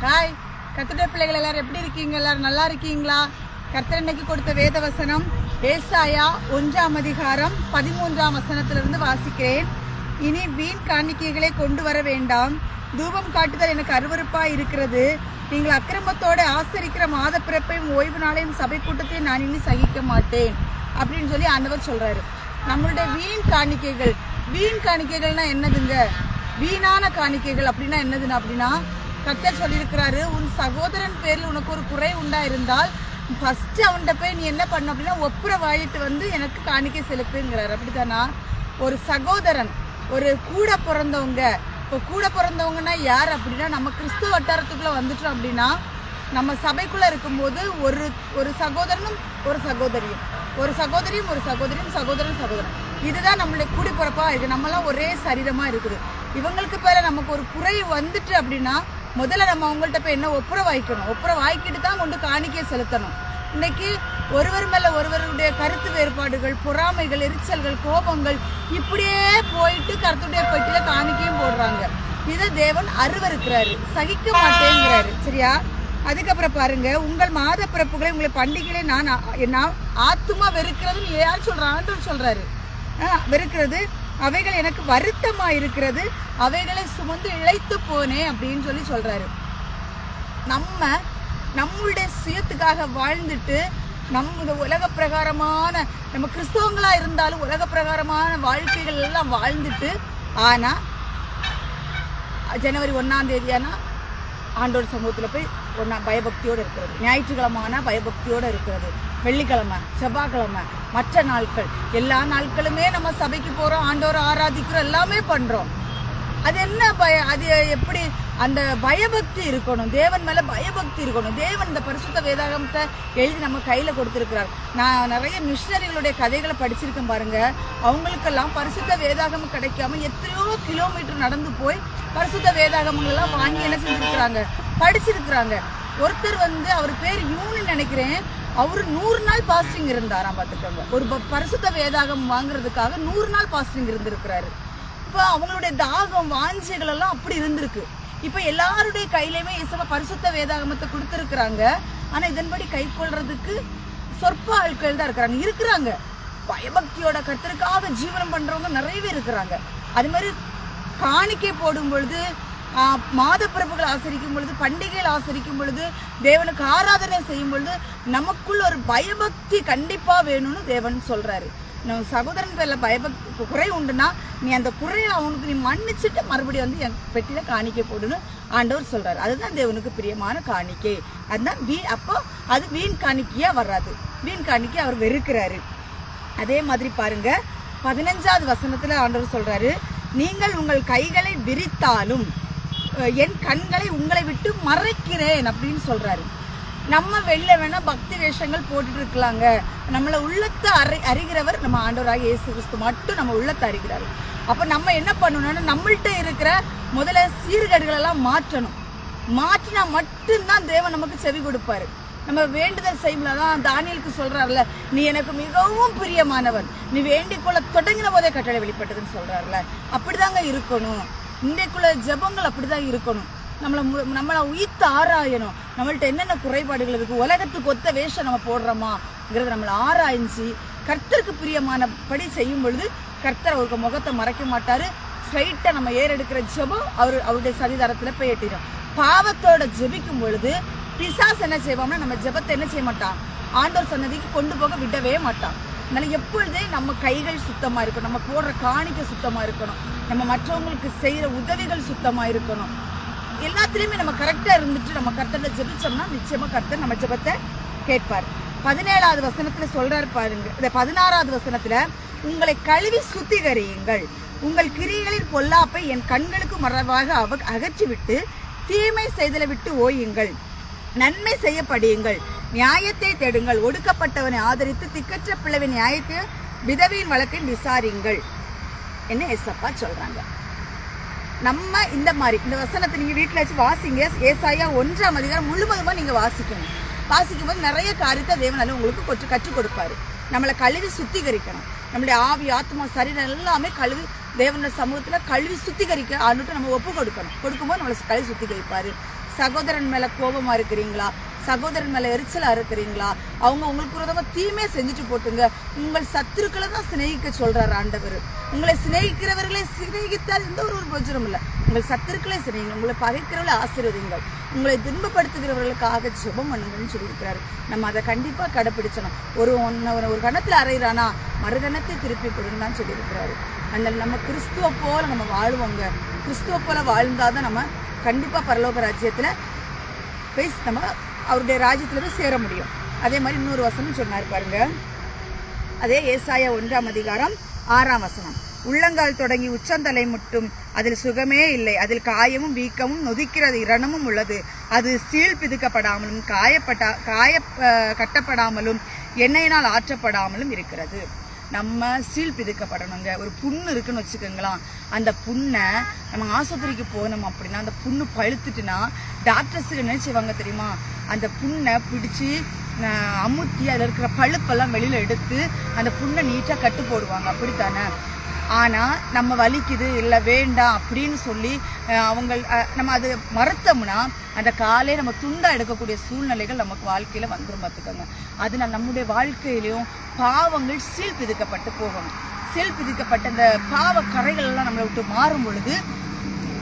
Hi. கத்துடைய பிள்ளைகள் எல்லாரும் எப்படி இருக்கீங்க? எல்லாரும் நல்லா இருக்கீங்களா? கர்த்தரன்னைக்கு கொடுத்த வேத வசனம் ஏசாயா ஒன்றாம் அதிகாரம் பதிமூன்றாம் வசனத்திலிருந்து வாசிக்கிறேன். இனி வீண் காணிக்கைகளை கொண்டு வர வேண்டாம். தூபம் காட்டுதல் எனக்கு அருவறுப்பாக இருக்கிறது. நீங்கள் அக்கிரமத்தோடு ஆசரிக்கிற மாத பிறப்பையும் ஓய்வு நாளையும் சபை கூட்டத்தையும் நான் இனி சகிக்க மாட்டேன். அப்படின்னு சொல்லி ஆண்டவர் சொல்கிறாரு நம்மளுடைய வீண் காணிக்கைகள் வீண் காணிக்கைகள்னா என்னதுங்க? வீணான காணிக்கைகள் அப்படின்னா என்னதுன்னு அப்படின்னா கத்தர் சொல்லியிருக்கிறாரு உன் சகோதரன் பேரில் உனக்கு ஒரு குறை உண்டா இருந்தால் ஃபர்ஸ்ட் அவன்கிட்ட போய் நீ என்ன பண்ண அப்படின்னா ஒப்புற வாயிட்டு வந்து எனக்கு காணிக்கை செலுத்துங்கிறாரு. அப்படித்தானா? ஒரு சகோதரன் ஒரு கூட பிறந்தவங்க இப்போ கூட பிறந்தவங்கன்னா யார் அப்படின்னா நம்ம கிறிஸ்துவ வட்டாரத்துக்குள்ளே வந்துட்டோம் அப்படின்னா நம்ம சபைக்குள்ளே இருக்கும்போது ஒரு ஒரு சகோதரனும் ஒரு சகோதரியும் ஒரு சகோதரியும் ஒரு சகோதரியும் சகோதரன் சகோதரன். இதுதான் நம்மளுடைய கூடிப்பிறப்பா இது நம்மலாம் ஒரே சரீரமாக இருக்குது. இவங்களுக்கு பேர நமக்கு ஒரு குறை வந்துட்டு அப்படின்னா முதல்ல நம்ம அவங்கள்ட்ட போய் என்ன ஒப்புற வாய்க்கணும் ஒப்புற வாய்க்கிட்டு தான் கொண்டு காணிக்கையை செலுத்தணும். இன்னைக்கு ஒருவர் மேல ஒருவருடைய கருத்து வேறுபாடுகள் பொறாமைகள் எரிச்சல்கள் கோபங்கள் இப்படியே போயிட்டு கருத்துடைய பெட்டியில காணிக்கையும் போடுறாங்க. இதை தேவன் அருவருக்கிறாரு. சகிக்க மாட்டேங்கிறாரு. சரியா? அதுக்கப்புறம் பாருங்க உங்கள் மாத பிறப்புகளை உங்களை பண்டிகைகளை நான் நான் ஆத்துமா வெறுக்கிறதுன்னு யார் சொல்றா ஆண்டவர் சொல்றாரு. ஆ, வெறுக்கிறது அவைகள் எனக்கு வருத்தமா இருக்கிறது அவைகளை சுமந்து இழைத்து போனேன் அப்படின்னு சொல்லி சொல்றாரு. நம்ம நம்மளுடைய சுயத்துக்காக வாழ்ந்துட்டு நம்ம இந்த உலக பிரகாரமான நம்ம கிறிஸ்தவங்களா இருந்தாலும் உலக பிரகாரமான வாழ்க்கைகள் எல்லாம் வாழ்ந்துட்டு ஆனா ஜனவரி ஒன்னாம் தேதியானா ஆண்டோர் சமூகத்தில் போய் ஒன்றா பயபக்தியோடு இருக்கிறது. ஞாயிற்றுக்கிழமான பயபக்தியோடு இருக்கிறது. வெள்ளிக்கிழமை செவ்வாய்க்கிழமை மற்ற நாட்கள் எல்லா நாட்களுமே நம்ம சபைக்கு போகிறோம் ஆண்டோரை ஆராதிக்கிறோம் எல்லாமே பண்ணுறோம் அது என்ன பய அது எப்படி அந்த பயபக்தி இருக்கணும்? தேவன் மேல பயபக்தி இருக்கணும். தேவன் இந்த பரிசுத்த வேதாகமத்தை எழுதி நம்ம கையில கொடுத்திருக்கிறார். நான் நிறைய மிஷினரிகளுடைய கதைகளை படிச்சிருக்கேன் பாருங்க. அவங்களுக்கெல்லாம் பரிசுத்த வேதாகமம் கிடைக்காம எத்தனையோ கிலோமீட்டர் நடந்து போய் பரிசுத்த வேதாகமங்கள்லாம் வாங்கி என்ன செஞ்சிருக்கிறாங்க? படிச்சிருக்கிறாங்க. ஒருத்தர் வந்து அவர் பேர் யூன்னு நினைக்கிறேன். அவர் நூறு நாள் பாஸ்டிங் இருந்தாராம் பார்த்துக்கோங்க. ஒரு ப- பரிசுத்த வேதாகம் வாங்குறதுக்காக நூறு நாள் பாஸ்டிங் இருந்திருக்கிறாரு. இப்போ அவங்களுடைய தாகம் வாஞ்சைகள் எல்லாம் அப்படி இருந்திருக்கு. இப்போ எல்லாருடைய கையிலையுமே இசவ பரிசுத்த வேதாகமத்தை கொடுத்துருக்குறாங்க. ஆனால் இதன்படி கை கொள்றதுக்கு சொற்ப ஆட்கள் தான் இருக்கிறாங்க. இருக்கிறாங்க. பயபக்தியோட கர்த்தருக்காக ஜீவனம் பண்ணுறவங்க நிறையவே இருக்கிறாங்க. அது மாதிரி காணிக்கை போடும் பொழுது ஆஹ், மாத பிறப்புகள் ஆசரிக்கும் பொழுது பண்டிகைகள் ஆசரிக்கும் பொழுது தேவனுக்கு ஆராதனை செய்யும் பொழுது நமக்குள் ஒரு பயபக்தி கண்டிப்பாக வேணும்னு தேவன் சொல்கிறாரு நம்ம சகோதரன் பேரில் பயபக்தி குறை உண்டுன்னா நீ அந்த குறையை அவனுக்கு நீ மன்னிச்சுட்டு மறுபடியும் வந்து என் பெட்டியில் காணிக்கை போடுன்னு ஆண்டவர் சொல்கிறார் அதுதான் தேவனுக்கு பிரியமான காணிக்கை. அதுதான் வீ அப்போ அது வீண் காணிக்கையாக வராது. வீண் காணிக்கை அவர் வெறுக்கிறாரு. அதே மாதிரி பாருங்க பதினஞ்சாவது வசனத்தில் ஆண்டவர் சொல்கிறாரு நீங்கள் உங்கள் கைகளை விரித்தாலும் என் கண்களை உங்களை விட்டு மறைக்கிறேன் அப்படின்னு சொல்கிறாரு நம்ம வெளில வேணால் பக்தி வேஷங்கள் போட்டுட்டு இருக்கலாங்க. நம்மளை உள்ளத்தை அறி அறிகிறவர் நம்ம ஆண்டவராக இயேசு கிறிஸ்து மட்டும் நம்ம உள்ளத்தை அறிகிறாரு. அப்போ நம்ம என்ன பண்ணணும்னா நம்மள்கிட்ட இருக்கிற முதல்ல சீர்கேடுகளெல்லாம் மாற்றணும். மாற்றினா மட்டும்தான் தேவன் நமக்கு செவி கொடுப்பாரு. நம்ம வேண்டுதல் செய்யல தான் தானியலுக்கு சொல்கிறார்ல நீ எனக்கு மிகவும் பிரியமானவன். நீ வேண்டிக் கொள்ள தொடங்கின போதே கட்டளை வெளிப்பட்டதுன்னு சொல்கிறார்ல அப்படிதாங்க இருக்கணும். இன்றைக்குள்ள ஜெபங்கள் அப்படிதான் இருக்கணும். நம்மளை மு- நம்மளை உயிர்த்து ஆராயணும். நம்மள்ட்ட என்னென்ன குறைபாடுகள் இருக்குது உலகத்துக்கு ஒத்த வேஷம் நம்ம போடுறோமாங்கிறத நம்மளை ஆராய்ஞ்சு கர்த்தருக்கு பிரியமான படி செய்யும் பொழுது கர்த்தர் அவருக்கு முகத்தை மறைக்க மாட்டார். ஸ்ட்ரைட்டாக நம்ம ஏறெடுக்கிற ஜெபம் அவர் அவருடைய சதிதாரத்தில் போய் எட்டிடும் பாவத்தோட ஜெபிக்கும் பொழுது பிசாஸ் என்ன செய்வோம்னா நம்ம ஜெபத்தை என்ன செய்ய மாட்டான்? ஆண்டோர் சன்னதிக்கு கொண்டு போக விடவே மாட்டான். அதனால் எப்பொழுதே நம்ம கைகள் சுத்தமாக இருக்கணும் நம்ம போடுற காணிக்கை சுத்தமாக இருக்கணும் நம்ம மற்றவங்களுக்கு செய்கிற உதவிகள் சுத்தமாக இருக்கணும். எல்லாத்துலேயுமே நம்ம கரெக்டாக இருந்துட்டு நம்ம கர்த்தனை ஜெபிச்சோம்னா நிச்சயமாக கர்த்தர் நம்ம ஜெபத்தை கேட்பார். பதினேழாவது வசனத்தில் சொல்கிறார் பாருங்க இந்த பதினாறாவது வசனத்தில் உங்களை கழுவி சுத்திகரியுங்கள். உங்கள் கிரிகளின் பொல்லாப்பை என் கண்களுக்கு மறைவாக அவ அகற்றிவிட்டு தீமை செய்தலை விட்டு ஓயுங்கள். நன்மை செய்யப்படியுங்கள். நியாயத்தை தேடுங்கள். ஒடுக்கப்பட்டவனை ஆதரித்து திக்கற்ற பிளவின் நியாயத்தை விதவியின் வழக்கை விசாரிங்கள் என்ன எஸ்அப்பா சொல்றாங்க? நம்ம இந்த மாதிரி இந்த வசனத்தை நீங்க வீட்டில் வச்சு வாசிங்க. ஏசாயா ஒன்றாம் அதிகாரம் முழுவதுமாக நீங்க வாசிக்கணும். வாசிக்கும் போது நிறைய காரியத்தை தேவனால உங்களுக்கு கொஞ்சம் கற்றுக் கொடுப்பாரு. நம்மளை கழுவி சுத்திகரிக்கணும். நம்மளுடைய ஆவி ஆத்மா சரீரம் எல்லாமே கழுவி தேவனுடைய சமூகத்தில் கழுவி சுத்திகரிக்க ஆண்டுட்டு நம்ம ஒப்பு கொடுக்கணும். கொடுக்கும்போது நம்மளை கழுவி சுத்திகரிப்பாரு. சகோதரன் மேல கோபமா இருக்கிறீங்களா? சகோதரன் மேல எரிச்சலா இருக்கிறீங்களா? அவங்க உங்களுக்கு விரோதமா தீமையை செஞ்சுட்டு போட்டுங்க. உங்கள் சத்துருக்களை தான் சிநேகிக்க சொல்றாரு ஆண்டவர். உங்களை சிநேகிக்கிறவர்களை சிநேகித்தால் எந்த ஒரு பிரோஜனம் இல்லை. உங்கள் சத்துருக்களை சிநேகிங்க. உங்களை பகைக்கிறவர்களை ஆசீர்வதிங்கள். உங்களை துன்பப்படுத்துகிறவர்களுக்காக ஜெபம் பண்ணுங்கன்னு சொல்லியிருக்கிறாரு. நம்ம அதை கண்டிப்பா கடைப்பிடிச்சணும். ஒரு ஒன்னு ஒரு ஒரு கணத்துல அறையிறானா மறுகணத்தை திருப்பி கொடுன்னு தான் சொல்லியிருக்கிறாரு. அதனால் நம்ம கிறிஸ்துவ போல நம்ம வாழ்வோங்க. கிறிஸ்துவ போல வாழ்ந்தாதான் நம்ம கண்டிப்பாக பரலோக ராஜ்யத்தில் போய் நம்ம அவருடைய ராஜ்யத்தில் போய் சேர முடியும். அதே மாதிரி இன்னொரு வசனம் சொன்னார் பாருங்க. அதே ஏசாய ஒன்றாம் அதிகாரம் ஆறாம் வசனம். உள்ளங்கால் தொடங்கி உச்சந்தலை முட்டும் அதில் சுகமே இல்லை. அதில் காயமும் வீக்கமும் நொதிக்கிறது இரணமும் உள்ளது. அது சீழ் பிதுக்கப்படாமலும் காயப்பட்டா காய கட்டப்படாமலும் எண்ணெயினால் ஆற்றப்படாமலும் இருக்கிறது. நம்ம சீல் பிதுக்கப்படணுங்க ஒரு புண்ணு இருக்குன்னு வச்சுக்கோங்களேன். அந்த புண்ணை நம்ம ஆஸ்பத்திரிக்கு போனோம் அப்படின்னா அந்த புண்ணு பழுத்துட்டுனா டாக்டர்ஸுக்கு என்ன செய்வாங்க தெரியுமா? அந்த புண்ணை பிடிச்சி அமுத்தி அதில் இருக்கிற பழுப்பெல்லாம் வெளியில் எடுத்து அந்த புண்ணை நீட்டாக கட்டு போடுவாங்க. அப்படித்தானே? ஆனால் நம்ம வலிக்குது இல்லை வேண்டாம் அப்படின்னு சொல்லி அவங்க நம்ம அது மறுத்தோம்னா அந்த காலே நம்ம துண்டா எடுக்கக்கூடிய சூழ்நிலைகள் நமக்கு வாழ்க்கையில் வந்துடும் பார்த்துக்கோங்க. அதனால நம்முடைய வாழ்க்கையிலையும் பாவங்கள் சீல் பிதிக்கப்பட்டு போகணும் சீல் பிதிக்கப்பட்ட அந்த பாவ கரைகள் எல்லாம் நம்மளை விட்டு மாறும் பொழுது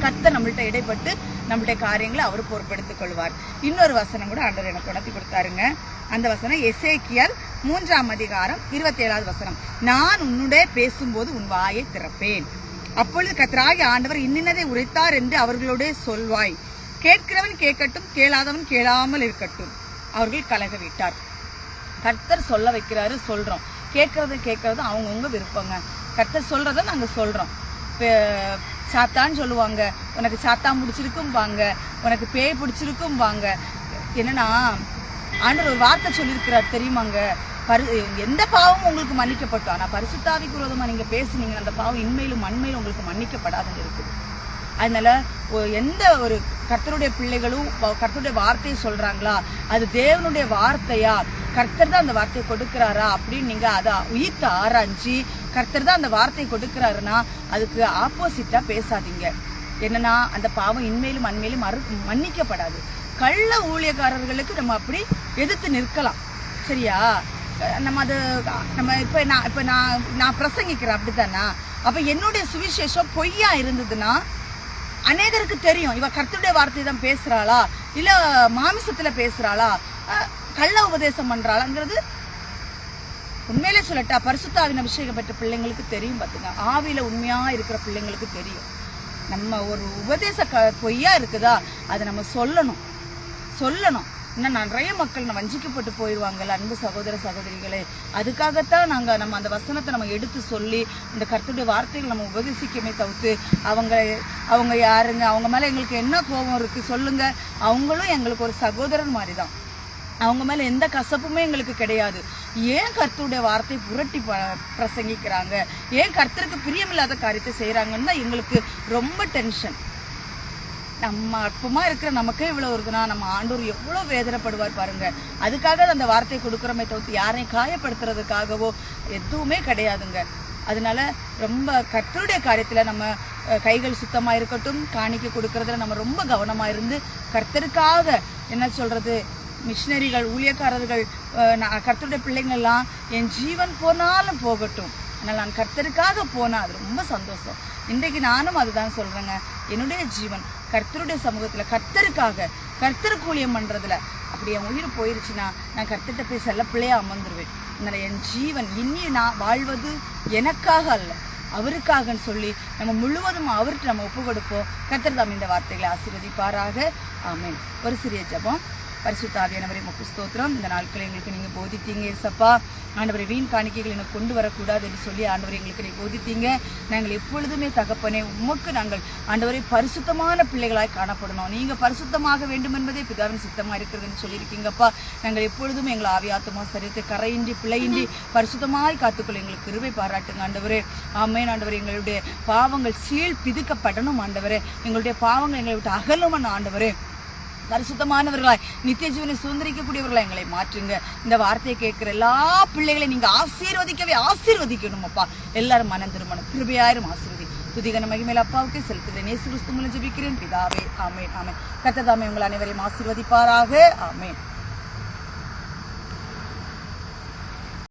கத்த நம்மள்கிட்ட இடைப்பட்டு நம்மளுடைய காரியங்களை அவர் பொருட்படுத்திக் கொள்வார். இன்னொரு வசனம் கூட ஆண்டவர் எனக்கு உணர்த்தி கொடுத்தாருங்க. அந்த வசனம் எசேக்கியல் மூன்றாம் அதிகாரம் இருபத்தி ஏழாவது வசனம். நான் உன்னுடைய பேசும்போது உன் வாயை திறப்பேன். அப்பொழுது கத்தராகி ஆண்டவர் இன்னினதை உரைத்தார் என்று அவர்களுடைய சொல்வாய். கேட்கிறவன் கேட்கட்டும் கேளாதவன் கேளாமல் இருக்கட்டும். அவர்கள் கலக விட்டார் கர்த்தர் சொல்ல வைக்கிறாரு சொல்றோம். கேட்கறது கேட்கறது அவங்கவுங்க விருப்பங்க. கர்த்தர் சொல்றத நாங்க சொல்றோம். சாத்தான்னு சொல்லுவாங்க. உனக்கு சாத்தா பிடிச்சிருக்கும் வாங்க. உனக்கு பேய் பிடிச்சிருக்கும் வாங்க. என்னன்னா ஆண்டவர் ஒரு வார்த்தை சொல்லியிருக்கிறார் தெரியுமாங்க? பரி எந்த பாவமும் உங்களுக்கு மன்னிக்கப்பட்டோம். ஆனால் பரிசுத்தாவிக்கு விரோதமாக நீங்கள் பேசுனீங்க அந்த பாவம் இன்மையிலும் மண்மையிலும் உங்களுக்கு மன்னிக்கப்படாதுன்னு இருக்குது. அதனால எந்த ஒரு கர்த்தருடைய பிள்ளைகளும் கர்த்தருடைய வார்த்தையை சொல்றாங்களா? அது தேவனுடைய வார்த்தையா? கர்த்தர் தான் அந்த வார்த்தையை கொடுக்கிறாரா? அப்படின்னு நீங்க அதை உயிர்த்து ஆராய்ஞ்சி கர்த்தர் தான் அந்த வார்த்தையை கொடுக்கிறாருன்னா அதுக்கு ஆப்போசிட்டா பேசாதீங்க. என்னன்னா அந்த பாவம் இன்மையிலும் மண்மையிலும் மறு மன்னிக்கப்படாது. கள்ள ஊழியக்காரர்களுக்கு நம்ம அப்படி எதிர்த்து நிற்கலாம். சரியா? நம்ம அது நம்ம இப்போ நான் இப்போ நான் நான் பிரசங்கிக்கிறேன் அப்படித்தானா? அப்போ என்னுடைய சுவிசேஷம் பொய்யா இருந்ததுன்னா அநேகருக்கு தெரியும். இவ கர்த்தருடைய வார்த்தை தான் பேசுறாளா? இல்ல மாமிசத்துல பேசுறாளா? கள்ள உபதேசம் பண்றாளாங்கிறது உண்மையிலே சொல்லட்டா பரிசுத்தாவின் அபிஷேகம் பெற்ற பிள்ளைங்களுக்கு தெரியும் பாத்துங்க. ஆவியில உண்மையா இருக்கிற பிள்ளைங்களுக்கு தெரியும். நம்ம ஒரு உபதேச க பொய்யா இருக்குதா? அதை நம்ம சொல்லணும். சொல்லணும். இன்னும் நிறைய மக்கள் நம்ம வஞ்சிக்கப்பட்டு போயிடுவாங்கல்ல அன்பு சகோதர சகோதரிகளே. அதுக்காகத்தான் நாங்கள் நம்ம அந்த வசனத்தை நம்ம எடுத்து சொல்லி இந்த கருத்துடைய வார்த்தைகள் நம்ம உபதேசிக்கமே தவிர்த்து அவங்க அவங்க யாருங்க அவங்க மேலே எங்களுக்கு என்ன கோபம் இருக்குது சொல்லுங்கள் அவங்களும் எங்களுக்கு ஒரு சகோதரன் மாதிரி தான் அவங்க மேலே எந்த கசப்புமே எங்களுக்கு கிடையாது. ஏன் கர்த்தருடைய வார்த்தை புரட்டி ப- பிரசங்கிக்கிறாங்க? ஏன் கர்த்தருக்கு பிரியமில்லாத காரியத்தை செய்கிறாங்கன்னு தான் எங்களுக்கு ரொம்ப டென்ஷன் நம்ம அற்பமா இருக்கிற நமக்கே இவ்வளவு வருதுன்னா நம்ம ஆண்டூர் எவ்வளவு வேதனைப்படுவார் பாருங்க. அதுக்காக அந்த வார்த்தை கொடுக்குறோமே தவிர்த்து யாரையும் காயப்படுத்துறதுக்காகவோ எதுவுமே கிடையாதுங்க. அதனால ரொம்ப கர்த்தருடைய காரியத்துல நம்ம கைகள் சுத்தமா இருக்கட்டும் காணிக்க கொடுக்கறதுல நம்ம ரொம்ப கவனமா இருந்து கர்த்தருக்காக என்ன சொல்றது? மிஷினரிகள் ஊழியக்காரர்கள் நான் கர்த்தருடைய பிள்ளைங்கள்லாம் என் ஜீவன் போனாலும் போகட்டும். ஆனால் நான் கர்த்தருக்காக போனா அது ரொம்ப சந்தோஷம். இன்றைக்கு நானும் அதுதான் சொல்றேங்க. என்னுடைய ஜீவன் கர்த்தருடைய சமூகத்துல கர்த்தருக்காக கர்த்தருக்கு ஊழியம் பண்றதுல அப்படி என் உயிர் போயிருச்சுன்னா நான் கர்த்தர்கிட்ட போய் செல்ல பிள்ளையா அமர்ந்துருவேன். அதனால என் ஜீவன் இனி நான் வாழ்வது எனக்காக அல்ல அவருக்காகன்னு சொல்லி நம்ம முழுவதும் அவர்கிட்ட நம்ம ஒப்பு கொடுப்போம் கர்த்தர் தாம் இந்த வார்த்தைகளை ஆசீர்வதிப்பாராக. ஆமேன். ஒரு சிறிய ஜெபம். பரிசுத்தாவியானவரை முக்கு ஸ்தோத்திரம். இந்த நாட்கள் எங்களுக்கு நீங்க போதித்தீங்க சப்பா ஆண்டவரை வீண் காணிக்கைகள் எனக்கு கொண்டு வரக்கூடாது என்று சொல்லி ஆண்டவரை எங்களுக்கு நீ போதித்தீங்க. நாங்கள் எப்பொழுதுமே தகப்பனே உமக்கு நாங்கள் ஆண்டவரை பரிசுத்தமான பிள்ளைகளாய் காணப்படணும் நீங்க பரிசுத்தமாக வேண்டும் என்பதே பிதாவின் சித்தமா இருக்கிறதுன்னு சொல்லியிருக்கீங்கப்பா. நாங்கள் எப்பொழுதும் எங்களை ஆவியாத்தமா சரித்து கரையின்றி பிள்ளையின்றி பரிசுத்தமாய் காத்துக்கொள்ள எங்களுக்கு கிருவை பாராட்டுங்க ஆண்டவரே. ஆமையன் ஆண்டவர் எங்களுடைய பாவங்கள் சீல் பிதுக்கப்படணும் ஆண்டவரே. எங்களுடைய பாவங்கள் எங்களை விட்டு அகலும் ஆண்டவரே. பரிசுத்தமானவர்களாய் நித்திய ஜீவனை சுதந்திரிக்கக்கூடியவர்களாய் எங்களை மாற்றுங்க. இந்த வார்த்தையை கேட்கிற எல்லா பிள்ளைகளையும் நீங்க ஆசீர்வதிக்கவே ஆசீர்வதிக்கணும் அப்பா எல்லாரும் மனம் திருமணம் கிருபையாயிரம் ஆசீர்வதி. துதிகன மகிமேல் அப்பாவுக்கு செலுத்துகிறேன் இயேசு கிறிஸ்து மூலம் ஜெபிக்கிறேன். பிதாவே ஆமே ஆமே கத்ததாமே உங்கள் அனைவரையும் ஆசீர்வதிப்பாராக. ஆமே